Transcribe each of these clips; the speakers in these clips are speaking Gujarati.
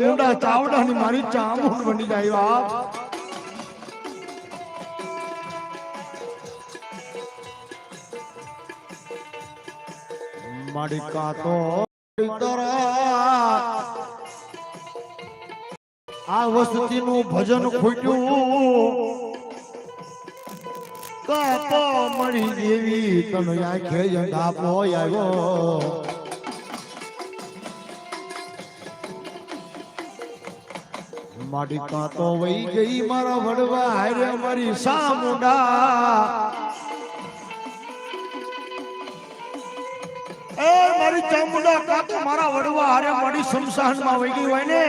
મુંડા ચાવડા ની મારી ચામુંડ બની જાય આ મારી કાતો આ વસ્તી નું ભજન ખૂટ્યું. કાપો મળી દેવી તને આંખે અંધાપો આવ્યો. મારી કાંતો વહી ગઈ, મારા વડવા હારે મારી સામુંડા એ મારી ચામુંડા કાતો મારા વડવા હારે મારી શમશાનમાં વહી ગઈ હોય ને?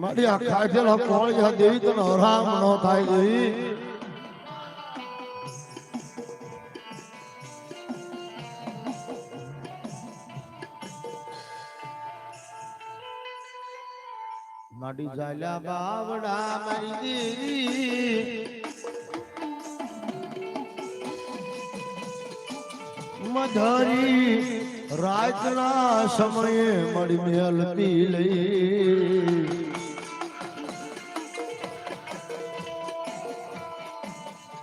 મારી આ ખાધેલા કોળિયા દેવી તને હરામ ન થાય દેવી માડી જાલ્યા બાવડા મારી દેવી મધરી રાતના સમયે મળી મેલ પી લઈ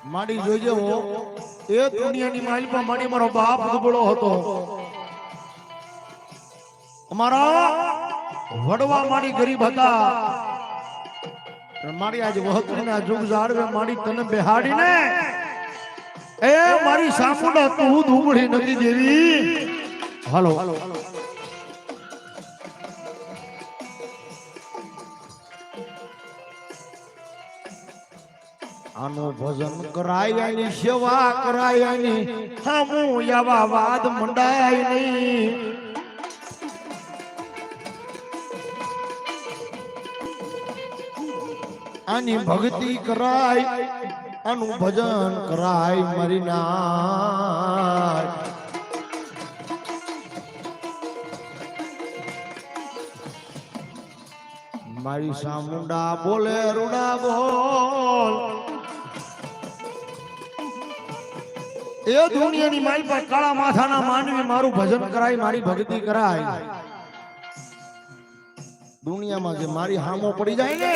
માડી જોજે હો એ દુનિયાની માલિકમાં માડી મારો બાપ દુબળો હતો અમારા વડવા મારી ગરીબ હતા. મારી આજ વહતરીના જુગ જાળવે, મારી તને બેહાડીને, એ મારી સામુંડા તું ધૂમડી નથી દેવી. હાલો. આનું ભજન કરાય એની સેવા કરાય એની હામું એવા વાદ મંડાય નહીં. આની ભક્તિ કરાય આનું ભજન કરાય મારી નાય. મારી સામુંડા બોલે રૂડા બોલ. એ દુનિયાની મારી પાસે કાળા માથાના માનવી મારું ભજન કરાય મારી ભક્તિ કરાય. દુનિયામાં જે મારી હામો પડી જાય ને